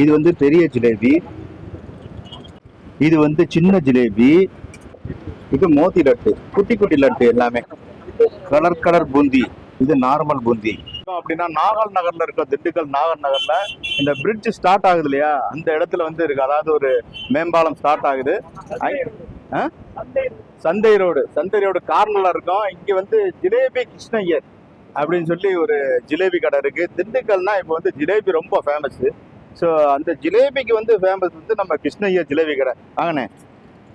இது வந்து பெரிய ஜிலேபி. இது வந்து சின்ன ஜிலேபி. இது மோதி லட்டு குட்டி குட்டி லட்டு எல்லாமே. Colour colour boondi. இது நார்மல் பூந்தி. அப்படின்னா நாகல் நகர்ல இருக்க திண்டுக்கல் நாகல் நகர்ல இந்த பிரிட்ஜ் ஸ்டார்ட் ஆகுது இல்லையா? அந்த இடத்துல வந்து இருக்கு. அதாவது ஒரு மேம்பாலம் ஸ்டார்ட் ஆகுது. ஆ? சந்தை ரோடு. சந்தை ரோடு கார்னர்ல இருக்கும். இங்க வந்து ஜிலேபி கிருஷ்ணய்யர் அப்படின்னு சொல்லி ஒரு ஜிலேபி கடை இருக்கு. திண்டுக்கல்னா இப்போ வந்து ஜிலேபி ரொம்ப ஃபேமஸ் ஸோ அந்த ஜிலேபிக்கு வந்து ஃபேமஸ் வந்து நம்ம கிருஷ்ணய்யர் ஜிலேபி கடை. வாங்கண்ணே.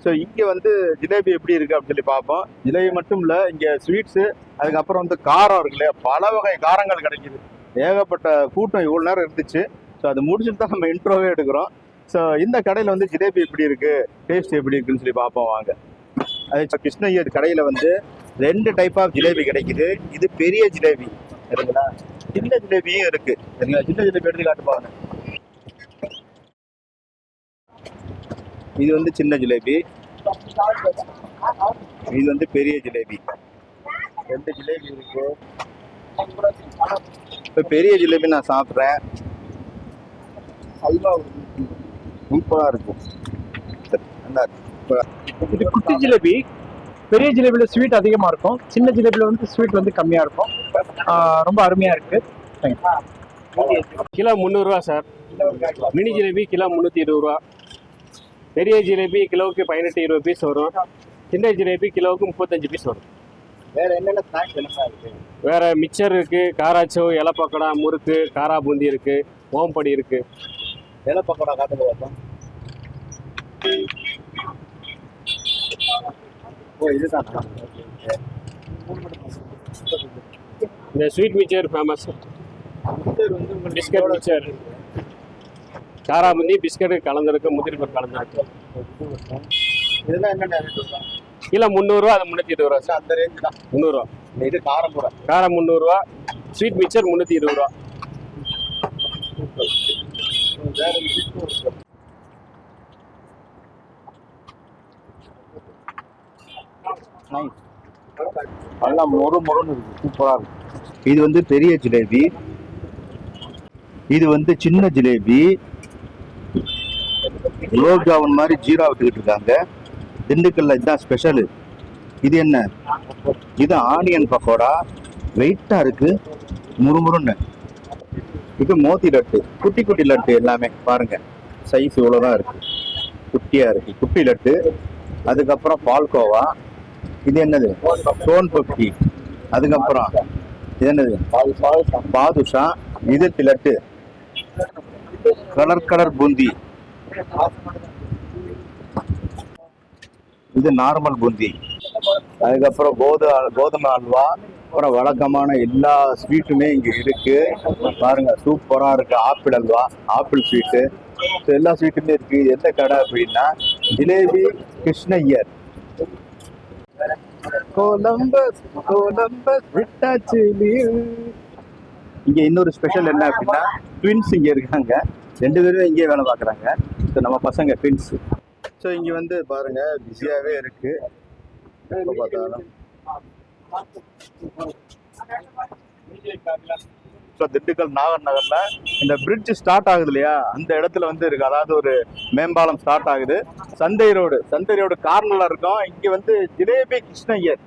ஸோ இங்கே வந்து ஜிலேபி எப்படி இருக்குது அப்படின்னு சொல்லி பார்ப்போம். ஜிலேபி மட்டும் இல்லை இங்கே ஸ்வீட்ஸு அதுக்கப்புறம் வந்து காரம் இருக்கு இல்லையா? பல வகை காரங்கள் கிடைக்குது. ஏகப்பட்ட கூட்டம் இவ்வளோ நேரம் இருந்துச்சு. ஸோ அது முடிச்சுட்டு தான் நம்ம இன்ட்ரோவே எடுக்கிறோம். ஸோ இந்த கடையில் வந்து ஜிலேபி எப்படி இருக்குது டேஸ்ட் எப்படி இருக்குன்னு சொல்லி பார்ப்போம் வாங்க. அது கிருஷ்ணய்யர் கடையில் வந்து ரெண்டு டைப் ஆஃப் ஜிலேபி கிடைக்குது. இது பெரிய ஜிலேபி. சரிங்களா? சின்ன ஜிலேபியும் இருக்குது சரிங்களா? சின்ன ஜிலேபி எடுத்து காட்டுப்பாங்க இது வந்து சின்ன ஜிலேபி. இது வந்து பெரிய ஜிலேபி. ரெண்டு ஜிலேபி இருக்கு. இப்போ பெரிய ஜிலேபி நான் சாப்பிட்றேன். அல்வா சூப்பராக இருக்கும். நல்லா. இது குட்டி ஜிலேபி. பெரிய ஜிலேபியில ஸ்வீட் அதிகமா இருக்கும். சின்ன ஜிலேபியில வந்து ஸ்வீட் வந்து கம்மியா இருக்கும். ரொம்ப அருமையா இருக்கு. கிலோ முந்நூறுரூவா சார். மினி ஜிலேபி கிலோ முந்நூற்றி இருபது ரூபா. பெரிய ஜிலேபி கிலோவுக்கு பதினெட்டு இருபது பீஸ் வரும். சின்ன ஜிலேபி கிலோவுக்கு முப்பத்தஞ்சு பீஸ் வரும். வேற என்னென்ன ஸ்நாக்ஸ் என்னென்ன இருக்கு? வேற மிக்சர் இருக்கு. காராச்சோ இலை பக்கோடா முறுக்கு காரா பூந்தி இருக்கு. ஓம்படி இருக்கு. வேலை பக்கோடா காட்டுங்க பார்ப்போம். ஓ இதுதான். இந்த sweet mixture famous biscuit mixture kara boondi biscuit கலந்துருக்கு முந்திரி பருப்பு கலந்துருக்கு. இதெல்லாம் வரும்? கிலோ முந்நூறுரூவா அது முந்நூற்றி இருபது ரூபா சார் அந்த ரேஞ்ச் தான். முந்நூறுரூவா இது காரம்புரை காரம் முந்நூறுரூவா ஸ்வீட் மிக்சர் முந்நூற்றி இருபது ரூபா. நல்லா மொறு மொறுன்னு இருக்கு. சூப்பரா இருக்கு. இது வந்து பெரிய ஜிலேபி. இது வந்து சின்ன ஜிலேபி. குலோப் ஜாமுன் மாதிரி ஜீரா விட்டுக்கிட்டு இருக்காங்க. திண்டுக்கல்ல இதுதான் ஸ்பெஷலு இது என்ன? இது ஆனியன் பக்கோடா. வெயிட்டா இருக்கு. முறுமுறுன்னு. இது மோதி லட்டு. குட்டி குட்டி லட்டு எல்லாமே. பாருங்க. சைஸ் இவ்வளோதான் இருக்கு. குட்டியா இருக்கு. குட்டி லட்டு. அதுக்கப்புறம் பால்கோவா. இது என்னது? சோன் பப்டி அதுக்கப்புறம் இது என்னது? பாதுஷா. இது லட்டு. Colour colour boondi. இது நார்மல் பூந்தி. அதுக்கப்புறம் கோது கோதுமை அல்வா அப்புறம் வழக்கமான எல்லா ஸ்வீட்டுமே இங்க இருக்கு. பாருங்க சூப்பரா இருக்கு. ஆப்பிள் அல்வா ஆப்பிள் ஸ்வீட்டு எல்லா ஸ்வீட்டுமே இருக்கு. எந்த கடை அப்படின்னா ஜிலேபி கிருஷ்ணய்யர். கொலம்பஸ் கொலம்பஸ் விட்டாச்சு இங்க இன்னொரு ஸ்பெஷல் என்ன அப்படின்னா ட்வின்ஸ் இங்க இருக்காங்க. ரெண்டு பேரும் இங்கே வேலை பார்க்குறாங்க. ஸோ நம்ம பசங்க ட்வின்ஸ் ஸோ இங்கே வந்து பாருங்க பிஸியாகவே இருக்கு. பார்த்தாலும். ஸோ திண்டுக்கல் நாகர் நகரில் இந்த பிரிட்ஜ் ஸ்டார்ட் ஆகுது இல்லையா? அந்த இடத்துல வந்து இருக்கு. அதாவது ஒரு மேம்பாலம் ஸ்டார்ட் ஆகுது. சந்தை ரோடு சந்தை ரோடு கார்னரில் இருக்கும். இங்கே வந்து ஜிலேபி கிருஷ்ணய்யர்.